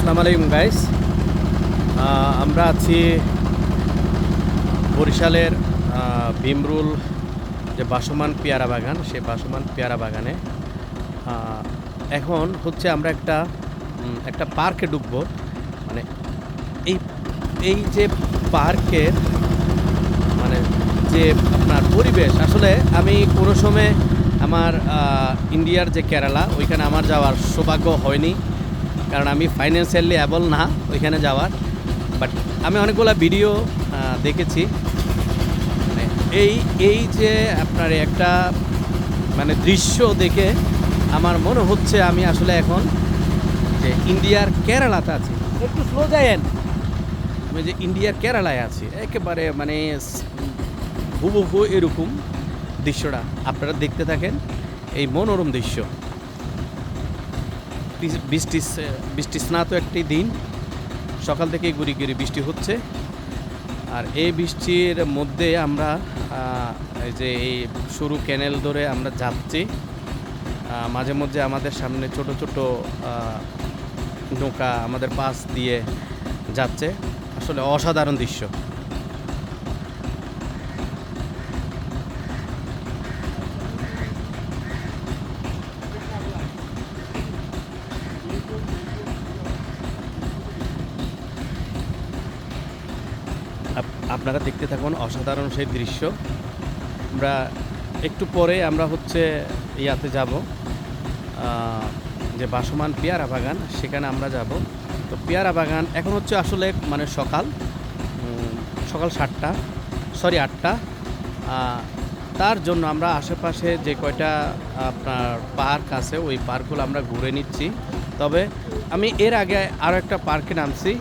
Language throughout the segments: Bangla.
আসসালামু আলাইকুম গাইস আমরা আছি বরিশালের ভীমরুল যে বাসমান পেয়ারা বাগান, সেই বাসমান পেয়ারা বাগানে। এখন হচ্ছে আমরা একটা একটা পার্কে ঢুকবো। মানে এই এই যে পার্কের মানে যে আপনার পরিবেশ, আসলে আমি কোনো সময় আমার ইন্ডিয়ার যে কেরালা, ওইখানে আমার যাওয়ার সৌভাগ্য হয়নি। কারণ আমি ফাইন্যান্সিয়ালি অ্যাবল না ওইখানে যাওয়ার বাট আমি অনেকগুলো ভিডিও দেখেছি। মানে এই এই যে আপনার একটা মানে দৃশ্য দেখে আমার মনে হচ্ছে আমি আসলে এখন যে ইন্ডিয়ার কেরালাতে আছি। একটু স্লো যায়েন আমি যে ইন্ডিয়ার কেরালায় আছি, একেবারে মানে হুবহু এরকম দৃশ্যটা আপনারা দেখতে থাকেন। এই মনোরম দৃশ্য। বৃষ্টি বৃষ্টি স্নাত একটি দিন। সকাল থেকে গুড়ি গুড়ি বৃষ্টি হচ্ছে। আর এই বৃষ্টির মধ্যে আমরা এই যে এই সরু ক্যানেল ধরে আমরা যাচ্ছি মাঝে মধ্যে আমাদের সামনে ছোট ছোট নৌকা আমাদের পাশ দিয়ে যাচ্ছে। আসলে অসাধারণ দৃশ্য। আপনারা দেখতে থাকুন অসাধারণ সেই দৃশ্য। আমরা একটু পরে আমরা হচ্ছে ইয়াতে যাব যে বাসমান পেয়ারা বাগান, সেখানে আমরা যাব। তো পেয়ারা বাগান এখন হচ্ছে আসলে মানে সকাল সকাল সাতটা, সরি আটটা। তার জন্য আমরা আশেপাশে যে কয়টা আপনার পার্ক আছে, ওই পার্কগুলো আমরা ঘুরে নিচ্ছি। তবে আমি এর আগে আরও একটা পার্কে নামছি।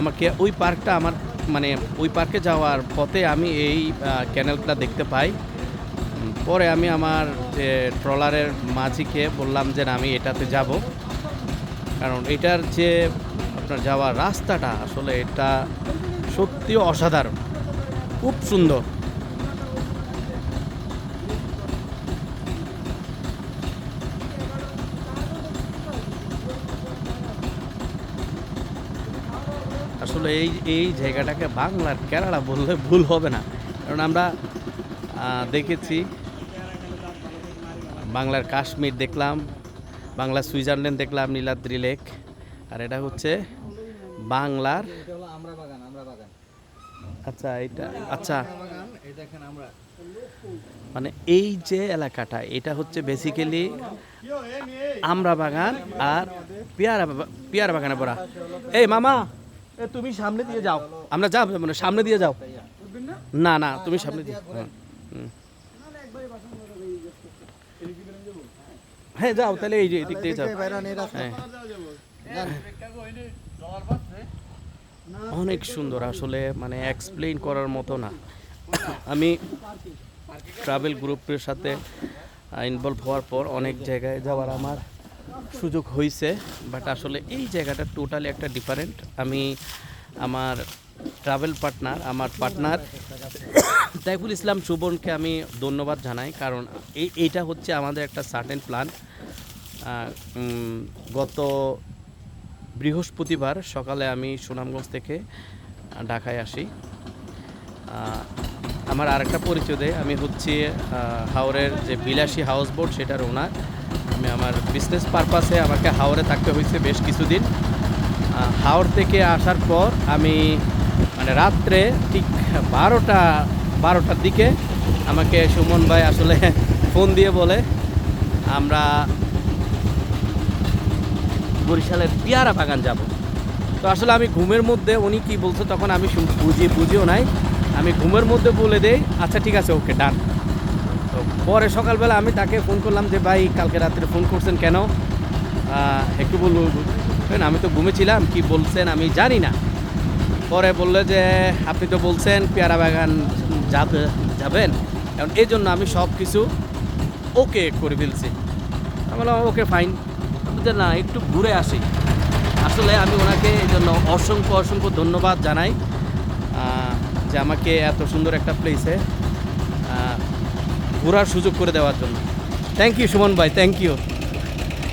আমাকে ওই পার্কটা আমার মানে ওই পার্কে যাওয়ার পথে আমি এই ক্যানেলটা দেখতে পাই। পরে আমি আমার যে ট্রলারের মাঝিকে বললাম যে আমি এটাতে যাব। কারণ এটার যে আপনার যাওয়ার রাস্তাটা, আসলে এটা সত্যি অসাধারণ। খুব সুন্দর। আসলে এই এই জায়গাটাকে বাংলার কেরালা বললে ভুল হবে না। কারণ আমরা দেখেছি, বাংলার কাশ্মীর দেখলাম, বাংলা সুইজারল্যান্ড দেখলাম, নীলাদ্রি লেক। আর এটা হচ্ছে বাংলার আচ্ছা এটা আচ্ছা। মানে এই যে এলাকাটা, এটা হচ্ছে বেসিক্যালি আমরা বাগান আর পেয়ারা পেয়ারা বাগানে পড়া এই মামা! তুমি সামনে দিয়ে যাও। আমরা যাও মানে সামনে দিয়ে যাও? না? না তুমি সামনে দিয়ে। হ্যাঁ যাও তাহলে এই যে এদিক দিয়ে যাও। হ্যাঁ। অনেক সুন্দর আসলে মানে এক্সপ্লেইন করার মতো না। আমি ট্রাভেল গ্রুপের সাথে ইনভলভ হওয়ার পর অনেক জায়গায় যাওয়ার আমার সুযোগ হয়েছে বাট আসলে এই জায়গাটা টোটালি একটা ডিফারেন্ট আমি আমার ট্রাভেল পার্টনার আমার পার্টনার তাইফুল ইসলাম সুবনকে আমি ধন্যবাদ জানাই কারণ এই এইটা হচ্ছে আমাদের একটা সার্টেন প্ল্যান গত বৃহস্পতিবার সকালে আমি সুনামগঞ্জ থেকে ঢাকায় আসি। আমার আরেকটা পরিচয় দেয় আমি হচ্ছি আহ, হাওরের যে বিলাসী হাউস বোট সেটার ওনার আমি আমার বিজনেস পারপাসে আমাকে হাওরে থাকতে হয়েছে বেশ কিছুদিন। হাওর থেকে আসার পর আমি মানে রাত্রে ঠিক বারোটা, বারোটার দিকে আমাকে সুমন ভাই আসলে ফোন দিয়ে বলে, আমরা বরিশালের পেয়ারা বাগান যাব। তো আসলে আমি ঘুমের মধ্যে, উনি কি বলছে তখন আমি শুন- বুঝি বুঝিও নাই। আমি ঘুমের মধ্যে বলে দেই আচ্ছা ঠিক আছে, ওকে, ডান। পরে সকালবেলা আমি তাকে ফোন করলাম যে ভাই কালকে রাত্রে ফোন করছেন কেন? একটু বললেন, আমি তো ঘুমেছিলাম কি বলছেন আমি জানি না। পরে বলল যে আপনি তো বলছেন পেয়ারা বাগান যাবে যাবেন। কারণ এই জন্য আমি সব কিছু ওকে করে ফেলছি। আমি বললাম ওকে ফাইন যে না একটু ঘুরে আসি। আসলে আমি ওনাকে এই জন্য অসংখ্য অসংখ্য ধন্যবাদ জানাই যে আমাকে এত সুন্দর একটা প্লেসে ঘোরার সুযোগ করে দেওয়ার জন্য। থ্যাংক ইউ সুমন ভাই থ্যাংক ইউ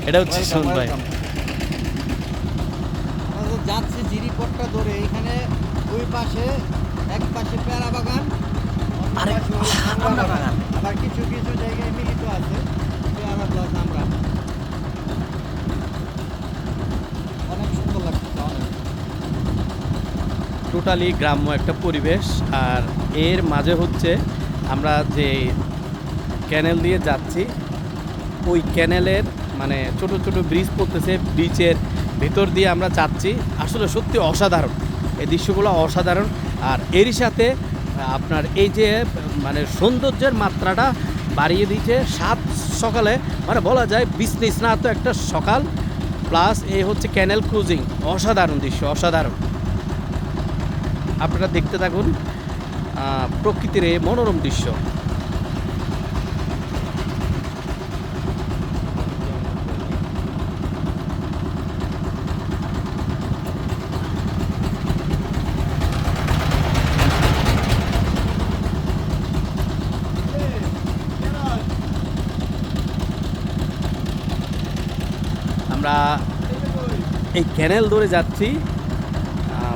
এটা হচ্ছে সুমন ভাই। একটা ধরে এখানে দুই পাশে এক পাশে পেয়ারা বাগান আরেক। আবার কিছু কিছু জায়গায় মিলিত আছে পেয়ারা প্লাস আমরা অনেক সুন্দর লাগছে টোটালি গ্রাম্য একটা পরিবেশ আর এর মাঝে হচ্ছে আমরা যে ক্যানেল দিয়ে যাচ্ছি। ওই ক্যানেলের মানে ছোট ছোট ব্রিজ পড়তেছে ব্রিজের ভেতর দিয়ে আমরা যাচ্ছি আসলে সত্যি অসাধারণ। এই দৃশ্যগুলো অসাধারণ। আর এরই সাথে আপনার এই যে মানে সৌন্দর্যের মাত্রাটা বাড়িয়ে দিয়েছে সাত সকালে। মানে বলা যায় বিজনেস না তো একটা সকাল। প্লাস এই হচ্ছে ক্যানেল ক্রুজিং। অসাধারণ দৃশ্য, অসাধারণ। আপনারা দেখতে থাকুন প্রকৃতির এই মনোরম দৃশ্য। আমরা এই ক্যানেল ধরে যাচ্ছি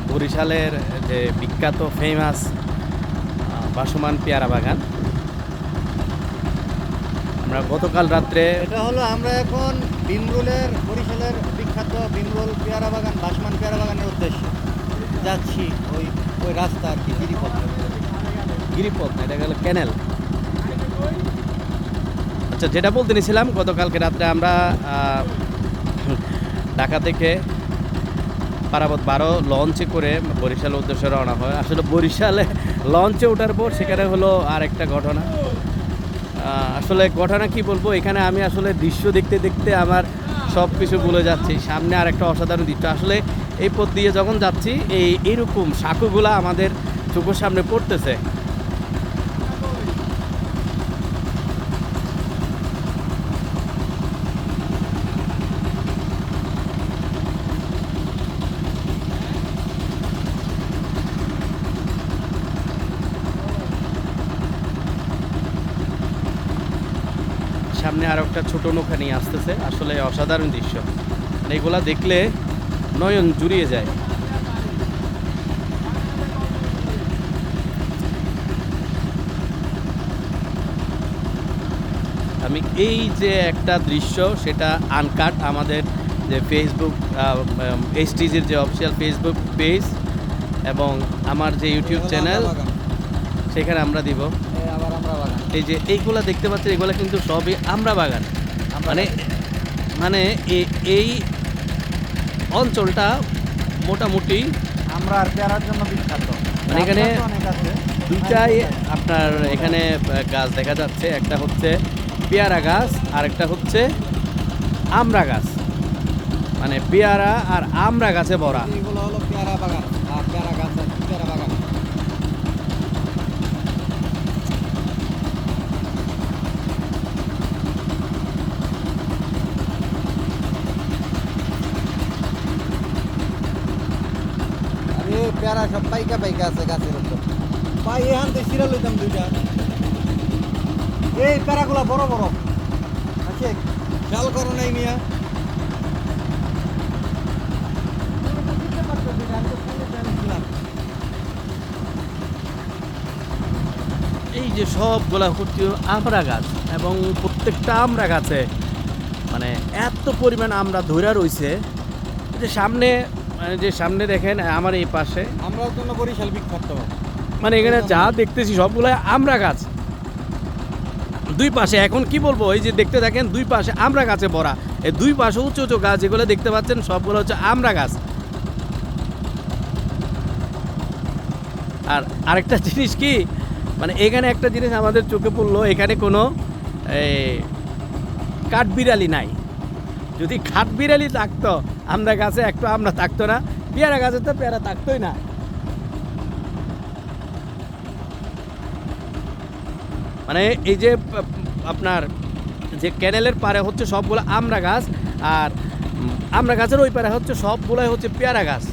বরিশালের যে বিখ্যাত ফেমাস বাসমান পেয়ারা বাগান। আমরা গতকাল রাত্রে এটা হলো আমরা এখন ভীমরুলের বরিশালের বিখ্যাত ভীমরুল পেয়ারা বাগান বাসমান পেয়ারা বাগানের উদ্দেশ্যে যাচ্ছি ওই ওই রাস্তা আর কি গিরিপথ। গিরিপথ না এটা গেল ক্যানেল আচ্ছা যেটা বলতে নিয়েছিলাম গতকালকে রাত্রে আমরা ঢাকা থেকে পারাবত বারো লঞ্চে করে বরিশালের উদ্দেশ্যে রওনা হয়। আসলে বরিশালে লঞ্চে ওঠার পর সেখানে হলো আর একটা ঘটনা আসলে ঘটনা কি বলব? এখানে আমি আসলে দৃশ্য দেখতে দেখতে আমার সব কিছু ভুলে যাচ্ছি। সামনে আর একটা অসাধারণ দৃশ্য। আসলে এই পথ দিয়ে যখন যাচ্ছি, এই এরকম সাঁকুগুলা আমাদের চোখের সামনে পড়তেছে। সামনে আর একটা ছোট নৌকা নিয়ে আসতেছে। আসলে অসাধারণ দৃশ্য। মানে এগুলা দেখলে নয়ন জুড়িয়ে যায়। আমি এই যে একটা দৃশ্য সেটা আনকাট আমাদের যে ফেসবুক এসটিজির যে অফিসিয়াল ফেসবুক পেজ এবং আমার যে ইউটিউব চ্যানেল সেখানে আমরা দিব। এই আমরা যে এইগুলা দেখতে পাচ্ছেন এগুলা কিন্তু সবই আমরা বাগান। মানে মানে এই অঞ্চলটা মোটামুটি আমরা আর পেয়ারার জন্য বিখ্যাত। মানে এখানে আছে। দুইটাই আপনার এখানে গাছ দেখা যাচ্ছে। একটা হচ্ছে পেয়ারা গাছ আর একটা হচ্ছে আমড়া গাছ। মানে পেয়ারা আর আমড়া গাছে ভরা। এগুলো হলো পেয়ারা বাগান আর পেয়ারা গাছ আর পেয়ারা বাগান আরে পেয়ারা সব পাইকা পাইকা আছে গাছের উপর। পাই এখান থেকে সিরা লইতাম দুইটা। এই প্যারাগুলা বড় বড়। আছে খেয়াল করো নাই মিয়া। এই যে সবগুলা হচ্ছে আমড়া গাছ এবং প্রত্যেকটা আমড়া গাছে মানে এত পরিমাণ আমরা ধরে রইছে যে সামনে মানে যে সামনে দেখেন আমার এই পাশে। আমরাও জন্য বরিশাল বিখ্যাত। মানে এখানে যা দেখতেছি সবগুলো আমরা গাছ। দুই পাশে এখন কি বলব এই যে দেখতে থাকেন দুই পাশে আমড়া গাছে ভরা। এই দুই পাশে উঁচু উঁচু গাছ যেগুলো দেখতে পাচ্ছেন সবগুলো হচ্ছে আমরা গাছ। আর আরেকটা জিনিস কি মানে এখানে একটা জিনিস আমাদের চোখে পড়ল এখানে কোনো কাঠবিড়ালি নাই। যদি খাট বিড়ালি থাকতো, আমরা গাছে একটু আমরা থাকতো না। পেয়ারা গাছে তো পেয়ারা থাকতোই না। মানে এই যে, আপনার যে ক্যানেলের পারে হচ্ছে সবগুলো আমরা গাছ, আর আমরা গাছের ওই পারে হচ্ছে সবগুলোই হচ্ছে পেয়ারা গাছ।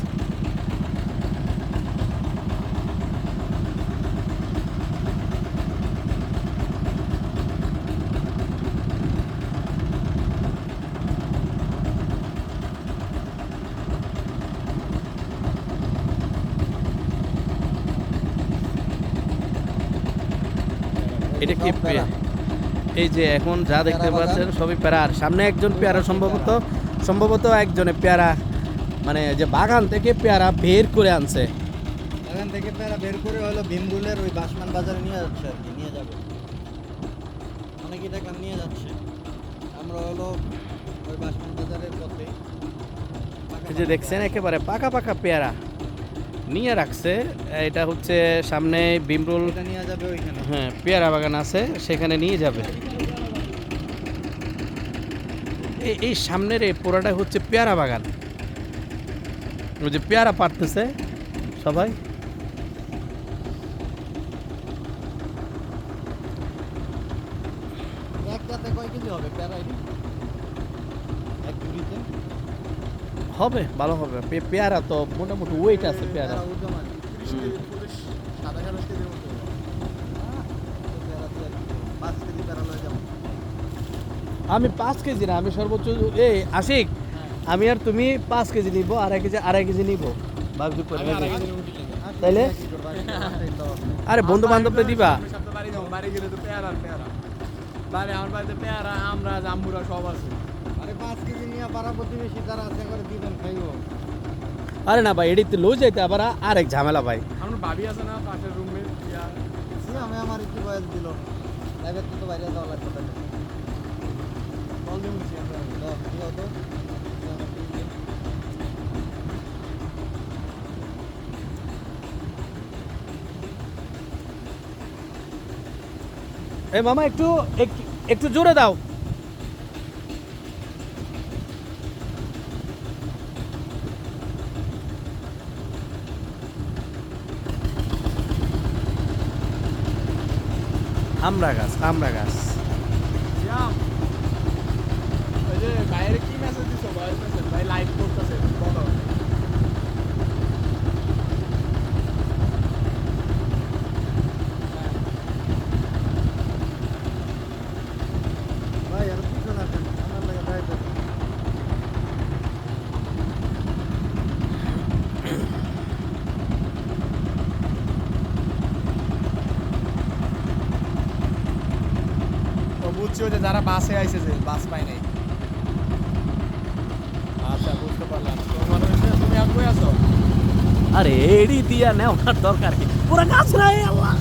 এটা কি এই যে এখন যা দেখতে পাচ্ছেন সবই পেয়ারা। আর সামনে একজন পেয়ারা সম্ভবত সম্ভবত একজনে পেয়ারা মানে যে বাগান থেকে পেয়ারা বের করে আনছে। এখান থেকে পেয়ারা বের করে হলো ভীমরুলের ওই বাসমান বাজারে নিয়ে যাচ্ছে আর কি নিয়ে যাবে। অনেকেই দেখলাম নিয়ে যাচ্ছে। আমরা হলো ওই বাসমান বাজারের পথে এই যে দেখছেন একেবারে পাকা পাকা পেয়ারা। নিয়ে রাখছে। এটা হচ্ছে সামনে বিমরুল হ্যাঁ পেয়ারা বাগান আছে সেখানে নিয়ে যাবে। এই এই সামনের এই পোড়াটা হচ্ছে পেয়ারা বাগান। ওই যে পেয়ারা পারতেছে সবাই। কয় কেজি হবে পেয়ারা এক হবে ভালো হবে। পেয়ারা তো মোটামুটি ওয়েট আছে পেয়ারা আমি পাঁচ কেজি না আমি সর্বোচ্চ এই আশিক আমি আর তুমি পাঁচ কেজি নিব আড়াই কেজি আড়াই কেজি নিব। ভাবছি তাইলে? আরে বন্ধু বান্ধবদের দিবা? বাড়ি যাব বাড়ি গেলে তো পেয়ারা আর পেয়ারা। বাড়ি আমার বাড়িতে পেয়ারা আমরা জাম্বুরা সব আছে। আরে পাঁচ কেজি নিয়ে পাড়া প্রতিবেশী যারা আছে করে দিবেন আরে না ভাই এডিতে লই যাইতে আবার আরেক ঝামেলা ভাই। আমার ভাবি আছে না পাশের রুমে আমি আমার কি বয়স দিল। লাইভের তো বাইরে যাওয়া লাগবে দাও, দিও তো। এই মামা একটু এক- একটু জোরে দাও। আমরা গাছ আমরা গাছ। বাইরে কি মেসেজ দিছো? ভাই লাইভ করতেছে বলো ভাই আর পিছনে আসেন আমার লাগে ভাই তো। ও বুঝছি ওই যে যারা বাসে আইছে যে বাস পাই নাই। আচ্ছা বুঝতে পারলাম। তুমি আর কই আছো? আরে এডি দিয়া নেওয়ার দরকার কি? পুরো গাছ নাই আল্লাহ।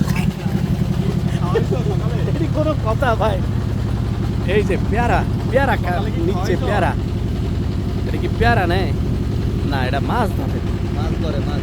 এডি কোনো কথা ভাই। এই যে পেয়ারা পেয়ারা নিচ্ছে পেয়ারা। এটা কি পেয়ারা নেই? না এটা মাছ ধরে। মাছ ধরে মাছ।